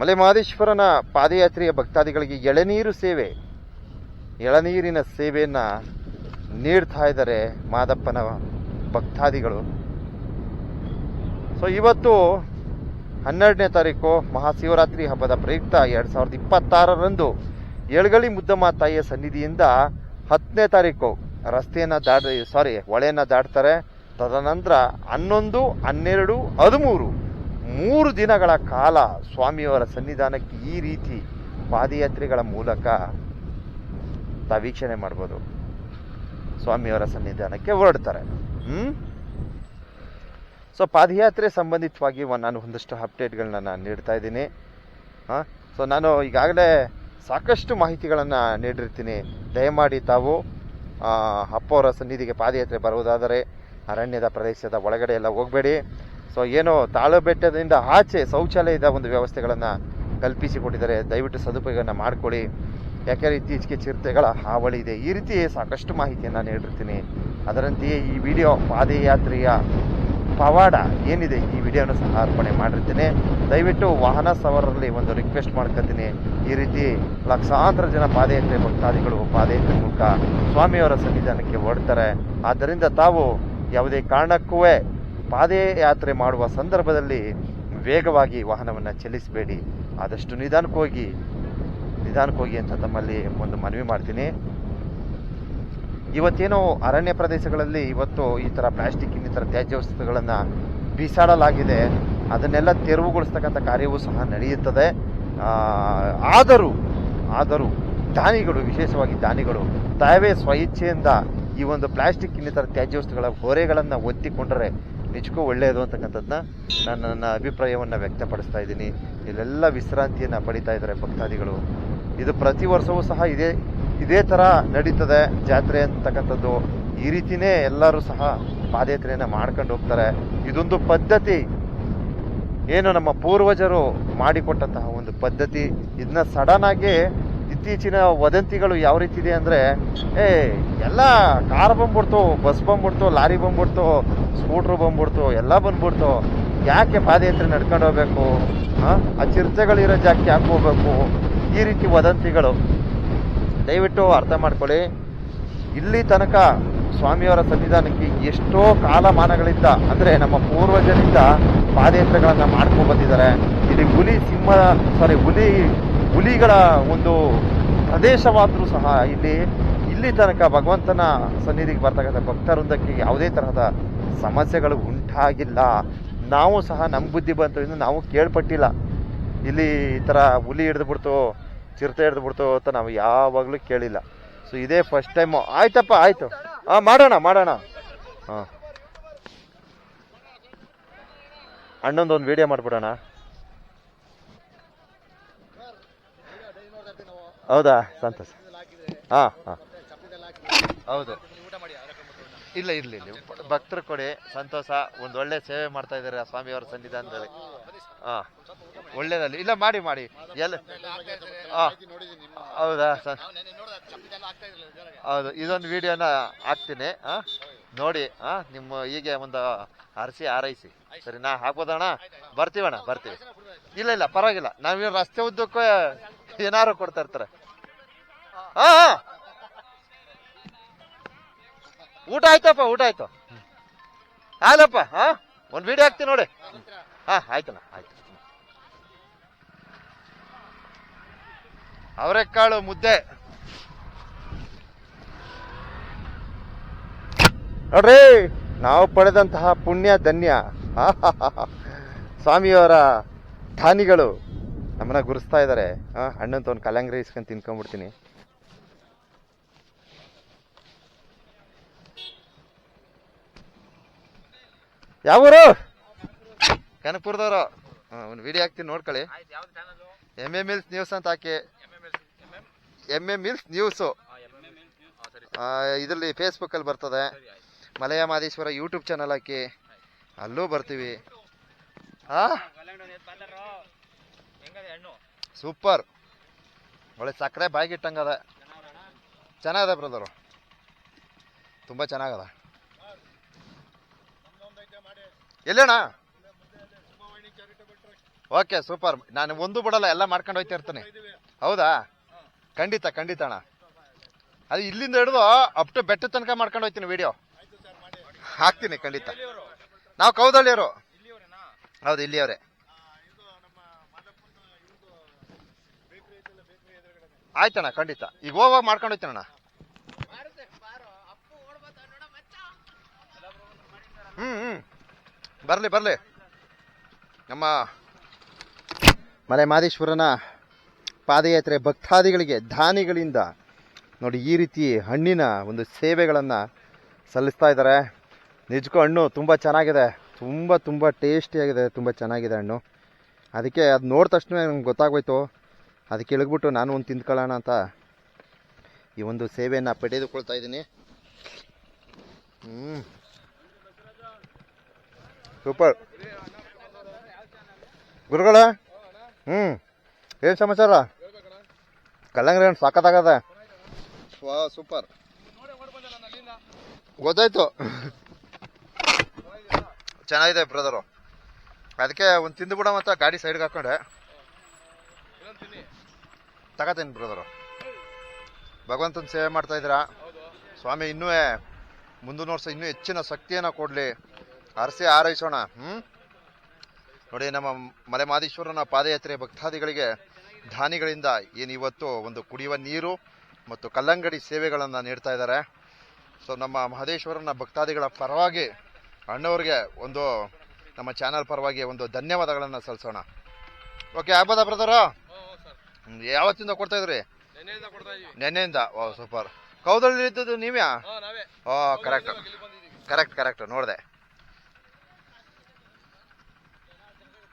ಮಲೆಮಹದೇಶ್ವರನ ಪಾದಯಾತ್ರೆಯ ಭಕ್ತಾದಿಗಳಿಗೆ ಎಳನೀರು ಸೇವೆ. ಎಳನೀರಿನ ಸೇವೆಯನ್ನು ನೀಡ್ತಾ ಇದ್ದಾರೆ ಮಾದಪ್ಪನ ಭಕ್ತಾದಿಗಳು. ಸೊ ಇವತ್ತು ಹನ್ನೆರಡನೇ ತಾರೀಕು ಮಹಾಶಿವರಾತ್ರಿ ಹಬ್ಬದ ಪ್ರಯುಕ್ತ ಎರಡು ಸಾವಿರದ ಇಪ್ಪತ್ತಾರರಂದು ಎಳಗಳಿ ಮುದ್ದಮ್ಮ ತಾಯಿಯ ಸನ್ನಿಧಿಯಿಂದ ಹತ್ತನೇ ತಾರೀಕು ರಸ್ತೆಯನ್ನು ದಾಟ ಸಾರಿ ಹೊಳೆಯನ್ನು ದಾಟ್ತಾರೆ. ತದನಂತರ ಹನ್ನೊಂದು, ಹನ್ನೆರಡು, ಹದಿಮೂರು ಮೂರು ದಿನಗಳ ಕಾಲ ಸ್ವಾಮಿಯವರ ಸನ್ನಿಧಾನಕ್ಕೆ ಈ ರೀತಿ ಪಾದಯಾತ್ರೆಗಳ ಮೂಲಕ ತಾ ವೀಕ್ಷಣೆ ಮಾಡ್ಬೋದು. ಸ್ವಾಮಿಯವರ ಸನ್ನಿಧಾನಕ್ಕೆ ಹೊರಡ್ತಾರೆ. ಹ್ಮ್? ಸೊ ಪಾದಯಾತ್ರೆ ಸಂಬಂಧಿತವಾಗಿ ನಾನು ಒಂದಷ್ಟು ಅಪ್ಡೇಟ್ಗಳನ್ನ ನಾನು ನೀಡ್ತಾ ಇದ್ದೀನಿ. ಸೊ ನಾನು ಈಗಾಗಲೇ ಸಾಕಷ್ಟು ಮಾಹಿತಿಗಳನ್ನು ನೀಡಿರ್ತೀನಿ. ದಯಮಾಡಿ ತಾವು ಅಪ್ಪವರ ಸನ್ನಿಧಿಗೆ ಪಾದಯಾತ್ರೆ ಬರುವುದಾದರೆ ಅರಣ್ಯದ ಪ್ರದೇಶದ ಒಳಗಡೆ ಎಲ್ಲ ಹೋಗಬೇಡಿ. ಸೊ ಏನು ತಾಳು ಬೆಟ್ಟದಿಂದ ಆಚೆ ಶೌಚಾಲಯದ ಒಂದು ವ್ಯವಸ್ಥೆಗಳನ್ನು ಕಲ್ಪಿಸಿಕೊಟ್ಟಿದ್ದಾರೆ. ದಯವಿಟ್ಟು ಸದುಪಯೋಗನ ಮಾಡಿಕೊಳ್ಳಿ. ಯಾಕೆಂದರೆ ಇತ್ತೀಚೆಗೆ ಚಿರತೆಗಳ ಹಾವಳಿ ಇದೆ. ಈ ರೀತಿ ಸಾಕಷ್ಟು ಮಾಹಿತಿಯನ್ನು ನೀಡಿರ್ತೀನಿ ಅದರಂತೆಯೇ ಈ ವಿಡಿಯೋ ಪಾದಯಾತ್ರೆಯ ಪವಾಡ ಏನಿದೆ ಈ ವಿಡಿಯೋನ ಸಹ ಅರ್ಪಣೆ ಮಾಡಿರ್ತೀನಿ. ದಯವಿಟ್ಟು ವಾಹನ ಸವಾರರಲ್ಲಿ ಒಂದು ರಿಕ್ವೆಸ್ಟ್ ಮಾಡ್ಕೊತೀನಿ. ಈ ರೀತಿ ಲಕ್ಷಾಂತರ ಜನ ಪಾದಯಾತ್ರೆ ಭಕ್ತಾದಿಗಳು ಪಾದಯಾತ್ರೆ ಮೂಲಕ ಸ್ವಾಮಿಯವರ ಸನ್ನಿಧಾನಕ್ಕೆ ಹೊರಡ್ತಾರೆ. ಆದ್ದರಿಂದ ತಾವು ಯಾವುದೇ ಕಾರಣಕ್ಕೂ ಪಾದಯಾತ್ರೆ ಮಾಡುವ ಸಂದರ್ಭದಲ್ಲಿ ವೇಗವಾಗಿ ವಾಹನವನ್ನು ಚಲಿಸಬೇಡಿ. ಆದಷ್ಟು ನಿಧಾನಕ್ಕೆ ಹೋಗಿ ನಿಧಾನಕ್ಕೆ ಹೋಗಿ ಅಂತ ತಮ್ಮಲ್ಲಿ ಒಂದು ಮನವಿ ಮಾಡ್ತೀನಿ. ಇವತ್ತೇನೋ ಅರಣ್ಯ ಪ್ರದೇಶಗಳಲ್ಲಿ ಇವತ್ತು ಈ ಥರ ಪ್ಲಾಸ್ಟಿಕ್, ಇನ್ನಿತರ ತ್ಯಾಜ್ಯ ವಸ್ತುಗಳನ್ನು ಬೀಸಾಡಲಾಗಿದೆ. ಅದನ್ನೆಲ್ಲ ತೆರವುಗೊಳಿಸ್ತಕ್ಕಂಥ ಕಾರ್ಯವೂ ಸಹ ನಡೆಯುತ್ತದೆ. ಆದರೂ ಆದರೂ ದಾನಿಗಳು, ವಿಶೇಷವಾಗಿ ದಾನಿಗಳು, ತಾವೇ ಸ್ವಇಚ್ಛೆಯಿಂದ ಈ ಒಂದು ಪ್ಲಾಸ್ಟಿಕ್, ಇನ್ನಿತರ ತ್ಯಾಜ್ಯ ವಸ್ತುಗಳ ಹೊರೆಗಳನ್ನು ಒತ್ತಿಕೊಂಡರೆ ನಿಜಕ್ಕೂ ಒಳ್ಳೆಯದು ಅಂತಕ್ಕಂಥದ್ದನ್ನ ನಾನು ನನ್ನ ಅಭಿಪ್ರಾಯವನ್ನು ವ್ಯಕ್ತಪಡಿಸ್ತಾ ಇದ್ದೀನಿ. ಇಲ್ಲೆಲ್ಲ ವಿಶ್ರಾಂತಿಯನ್ನು ಪಡಿತಾ ಇದ್ದಾರೆ ಭಕ್ತಾದಿಗಳು. ಇದು ಪ್ರತಿ ವರ್ಷವೂ ಸಹ ಇದೇ ಇದೇ ಥರ ನಡೀತದೆ ಜಾತ್ರೆ ಅಂತಕ್ಕಂಥದ್ದು. ಈ ರೀತಿನೇ ಎಲ್ಲರೂ ಸಹ ಪಾದಯಾತ್ರೆಯನ್ನು ಮಾಡ್ಕೊಂಡು ಹೋಗ್ತಾರೆ. ಇದೊಂದು ಪದ್ಧತಿ. ಏನು ನಮ್ಮ ಪೂರ್ವಜರು ಮಾಡಿಕೊಟ್ಟಂತಹ ಒಂದು ಪದ್ಧತಿ. ಇದನ್ನ ಸಡನ್ ಆಗಿ ಇತ್ತೀಚಿನ ವದಂತಿಗಳು ಯಾವ ರೀತಿ ಇದೆ ಅಂದ್ರೆ, ಏ, ಎಲ್ಲ ಕಾರ್ ಬಂದ್ಬಿಡ್ತು ಬಸ್ ಬಂದ್ಬಿಡ್ತು, ಲಾರಿ ಬಂದ್ಬಿಡ್ತು ಸ್ಕೂಟ್ರು ಬಂದ್ಬಿಡ್ತು, ಎಲ್ಲ ಬಂದ್ಬಿಡ್ತು. ಯಾಕೆ ಪಾದಯಾತ್ರೆ ನಡ್ಕೊಂಡು ಹೋಗ್ಬೇಕು? ಆ? ಆ ಚಿರತೆಗಳಿರೋ ಜಾಗಕ್ಕೆ ಯಾಕೆ ಹೋಗ್ಬೇಕು? ಈ ರೀತಿ ವದಂತಿಗಳು. ದಯವಿಟ್ಟು ಅರ್ಥ ಮಾಡ್ಕೊಳ್ಳಿ. ಇಲ್ಲಿ ತನಕ ಸ್ವಾಮಿಯವರ ಸನ್ನಿಧಾನಕ್ಕೆ ಎಷ್ಟೋ ಕಾಲಮಾನಗಳಿಂದ, ಅಂದ್ರೆ ನಮ್ಮ ಪೂರ್ವಜರಿಂದ ಪಾದಯಾತ್ರೆಗಳನ್ನು ಮಾಡ್ಕೊಂಡು ಬಂದಿದ್ದಾರೆ. ಇಲ್ಲಿ ಹುಲಿ ಸಿಂಹ ಸಾರಿ ಹುಲಿ ಹುಲಿಗಳ ಒಂದು ಪ್ರದೇಶವಾದರೂ ಸಹ ಇಲ್ಲಿ ಇಲ್ಲಿ ತನಕ ಭಗವಂತನ ಸನ್ನಿಧಿಗೆ ಬರ್ತಕ್ಕಂಥ ಭಕ್ತವೃಂದಕ್ಕೆ ಯಾವುದೇ ತರಹದ ಸಮಸ್ಯೆಗಳು ಉಂಟಾಗಿಲ್ಲ. ನಾವು ಸಹ ನಮ್ಮ ಬುದ್ಧಿ ಬಂತು ಇನ್ನು ನಾವು ಕೇಳ್ಪಟ್ಟಿಲ್ಲ. ಇಲ್ಲಿ ಈ ಥರ ಹುಲಿ ಹಿಡಿದು ಬಿಡ್ತು, ಚಿರತೆ ಹಿಡಿದು ಬಿಡ್ತು ಅಂತ ನಾವು ಯಾವಾಗಲೂ ಕೇಳಿಲ್ಲ. ಸೊ ಇದೇ ಫಸ್ಟ್ ಟೈಮು ಆಯ್ತಪ್ಪ, ಆಯಿತು. ಹಾಂ ಮಾಡೋಣ ಮಾಡೋಣ. ಹಾಂ. ಅಣ್ಣಂದೊಂದು ವಿಡಿಯೋ ಮಾಡ್ಬಿಡೋಣ. ಹೌದಾ? ಸಂತೋಷ. ಹಾಂ ಹಾಂ. ಹೌದು. ಇಲ್ಲ ಇರ್ಲಿ ಇಲ್ಲಿ. ಭಕ್ತರು ಕೊಡಿ. ಸಂತೋಷ. ಒಂದು ಒಳ್ಳೆ ಸೇವೆ ಮಾಡ್ತಾ ಇದ್ದಾರೆ ಆ ಸ್ವಾಮಿಯವರ ಸನ್ನಿಧಾನದಲ್ಲಿ. ಹಾಂ. ಒಳ್ಳೇದಲ್ಲಿ ಇಲ್ಲ, ಮಾಡಿ ಮಾಡಿ. ಎಲ್ಲ ಹಾಂ. ಹೌದಾ? ಸ- ಹೌದು. ಇದೊಂದು ವಿಡಿಯೋನ ಹಾಕ್ತೀನಿ. ಹಾಂ. ನೋಡಿ, ಹಾಂ. ನಿಮ್ಮ ಹೀಗೆ ಒಂದು ಹರಸಿ. ಹಾರೈಸಿ ಸರಿನಾ ಹಾಕ್ಬೋದಣ್ಣ? ಬರ್ತೀವಣ್ಣ? ಬರ್ತೀವಿ. ಇಲ್ಲ ಇಲ್ಲ, ಪರವಾಗಿಲ್ಲ. ನಾವ್ ರಸ್ತೆ ಉದ್ದಕ್ಕೂ ಏನಾರು ಕೊಡ್ತಾ ಇರ್ತಾರೆ ಹಾ. ಊಟ ಆಯ್ತಪ್ಪ, ಊಟ ಆಯ್ತು. ಆಗಲಪ್ಪ ಹಾ. ಒಂದು ವಿಡಿಯೋ ಹಾಕ್ತೀನಿ ನೋಡಿ. ಹಾ ಆಯ್ತಲ್ಲ ಆಯ್ತು. ಅವರೆಕಾಳು ಮುದ್ದೆ. ನೋಡ್ರಿ, ನಾವು ಪಡೆದಂತಹ ಪುಣ್ಯ ಧನ್ಯ. ಸ್ವಾಮಿಯವರ ಧಾನಿಗಳು ನಮ್ಮನ್ನ ಗುರುಸ್ತಾ ಇದ್ದಾರೆ ಹಾ ಅಣ್ಣಂತ ಒಂದು ಕಲ್ಲಂಗರಿ ಇಸ್ಕೊಂಡು ತಿನ್ಕೊಂಡ್ಬಿಡ್ತೀನಿ ಯಾವೂರು ಕನಕಪುರದವರು. ಒಂದು ವಿಡಿಯೋ ಹಾಕ್ತೀನಿ ನೋಡ್ಕೊಳ್ಳಿ. ಎಂ ಎ ಮಿಲ್ಸ್ ನ್ಯೂಸ್ ಅಂತ ಹಾಕಿ. ಎಂ ಎ ಮಿಲ್ಸ್ ನ್ಯೂಸು ಇದರಲ್ಲಿ ಫೇಸ್ಬುಕ್ಕಲ್ಲಿ ಬರ್ತದೆ. ಮಲಯ ಮಾದೇಶ್ವರ ಯೂಟ್ಯೂಬ್ ಚಾನಲ್ ಹಾಕಿ. ಅಲ್ಲೂ ಬರ್ತೀವಿ. ಹಾ ಸೂಪರ್. ಒಳ್ಳೆ ಸಕ್ಕರೆ ಬಾಯಿಗಿಟ್ಟಂಗದ. ಚೆನ್ನಾಗದ ಬ್ರದರು. ತುಂಬ ಚೆನ್ನಾಗದ. ಎಲ್ಲಣ್ಣ ಓಕೆ, ಸೂಪರ್. ನಾನು ಒಂದು ಬಿಡಲ್ಲ, ಎಲ್ಲ ಮಾಡ್ಕೊಂಡು ಹೋಯ್ತಾ ಇರ್ತೀನಿ. ಹೌದಾ? ಖಂಡಿತ ಖಂಡಿತ ಅಣ್ಣ. ಅದು ಇಲ್ಲಿಂದ ಹಿಡಿದು ಅಪ್ ಟು ಬೆಟ್ಟ ತನಕ ಮಾಡ್ಕೊಂಡು ಹೋಯ್ತೀನಿ ವಿಡಿಯೋ ಹಾಕ್ತೀನಿ, ಖಂಡಿತ. ನಾವು ಕೌದಳ್ಳಿಯವರು. ಹೌದು, ಇಲ್ಲಿಯವರೇ. ಆಯ್ತಣ್ಣ, ಖಂಡಿತ. ಈಗ ಹೋಗುವಾಗ ಮಾಡ್ಕೊಂಡು ಹೋಯ್ತೀನಣ್ಣ. ಹ್ಮ್ ಹ್ಮ್. ಬರ್ಲಿ ಬರ್ಲಿ. ನಮ್ಮ ಮಲೆ ಮಾದೇಶ್ವರನ ಪಾದಯಾತ್ರೆ ಭಕ್ತಾದಿಗಳಿಗೆ, ದಾನಿಗಳಿಂದ ನೋಡಿ ಈ ರೀತಿ ಹಣ್ಣಿನ ಒಂದು ಸೇವೆಗಳನ್ನು ಸಲ್ಲಿಸ್ತಾ ಇದ್ದಾರೆ. ನಿಜಕ್ಕೂ ಹಣ್ಣು ತುಂಬ ಚೆನ್ನಾಗಿದೆ. ತುಂಬ ತುಂಬ ಟೇಸ್ಟಿಯಾಗಿದೆ. ತುಂಬ ಚೆನ್ನಾಗಿದೆ ಹಣ್ಣು. ಅದಕ್ಕೆ ಅದು ನೋಡಿದ ತಕ್ಷಣ ನಮ್ಗೆ ಗೊತ್ತಾಗೋಯ್ತು. ಅದಕ್ಕೆ ಇಳಗ್ಬಿಟ್ಟು ನಾನು ಒಂದು ತಿಂದ್ಕೊಳ್ಳೋಣ ಅಂತ ಈ ಒಂದು ಸೇವೆಯನ್ನು ಪಡೆದುಕೊಳ್ತಾ ಇದ್ದೀನಿ. ಹ್ಞೂ ಸೂಪರ್ ಗುರುಗಳ ಹ್ಞೂ ಏನು ಸಮಾಚಾರ? ಕಲ್ಲಂಗಡಿ ಏನು ಸಾಕತ್ತಾಗದ ವಾ ಸೂಪರ್ ಗೊತ್ತಾಯ್ತು. ಚೆನ್ನಾಗಿದೆ ಬ್ರದರು. ಅದಕ್ಕೆ ಒಂದು ತಿಂದು ಅಂತ ಗಾಡಿ ಸೈಡ್ಗೆ ಹಾಕೊಂಡೆ. ತಗೋತೀನಿ ಬ್ರದರು. ಭಗವಂತನ ಸೇವೆ ಮಾಡ್ತಾ ಇದ್ದೀರಾ? ಸ್ವಾಮಿ, ಇನ್ನೂ ಮುಂದಿನ ವರ್ಷ ಇನ್ನೂ ಹೆಚ್ಚಿನ ಶಕ್ತಿಯನ್ನು ಕೊಡಲಿ. ಅರಸಿ ಆರೈಸೋಣ ಹ್ಞೂ ನೋಡಿ, ನಮ್ಮ ಮಲೆ ಮಾದೇಶ್ವರನ ಪಾದಯಾತ್ರೆ ಭಕ್ತಾದಿಗಳಿಗೆ ದಾನಿಗಳಿಂದ ಏನು ಇವತ್ತು ಒಂದು ಕುಡಿಯುವ ನೀರು ಮತ್ತು ಕಲ್ಲಂಗಡಿ ಸೇವೆಗಳನ್ನು ನೀಡ್ತಾ ಇದ್ದಾರೆ. ಸೊ ನಮ್ಮ ಮಹದೇಶ್ವರನ ಭಕ್ತಾದಿಗಳ ಪರವಾಗಿ, ಅಣ್ಣವ್ರಿಗೆ ಒಂದು, ನಮ್ಮ ಚಾನಲ್ ಪರವಾಗಿ ಒಂದು ಧನ್ಯವಾದಗಳನ್ನು ಸಲ್ಲಿಸೋಣ. ಓಕೆ ಆಗ್ಬೋದಾ ಬ್ರದರು? ಯಾವತ್ತಿಂದ ಕೊಡ್ತಾ ಇದ್ರಿ? ನೆನ್ನೆಯಿಂದ ಓ ಸೂಪರ್. ಕೌದಳ್ಳಿ ಇದ್ದದ್ದು ನೀವ್ಯಾ ಓ ಕರೆಕ್ಟ್ ಕರೆಕ್ಟ್ ಕರೆಕ್ಟ್ ನೋಡಿದೆ.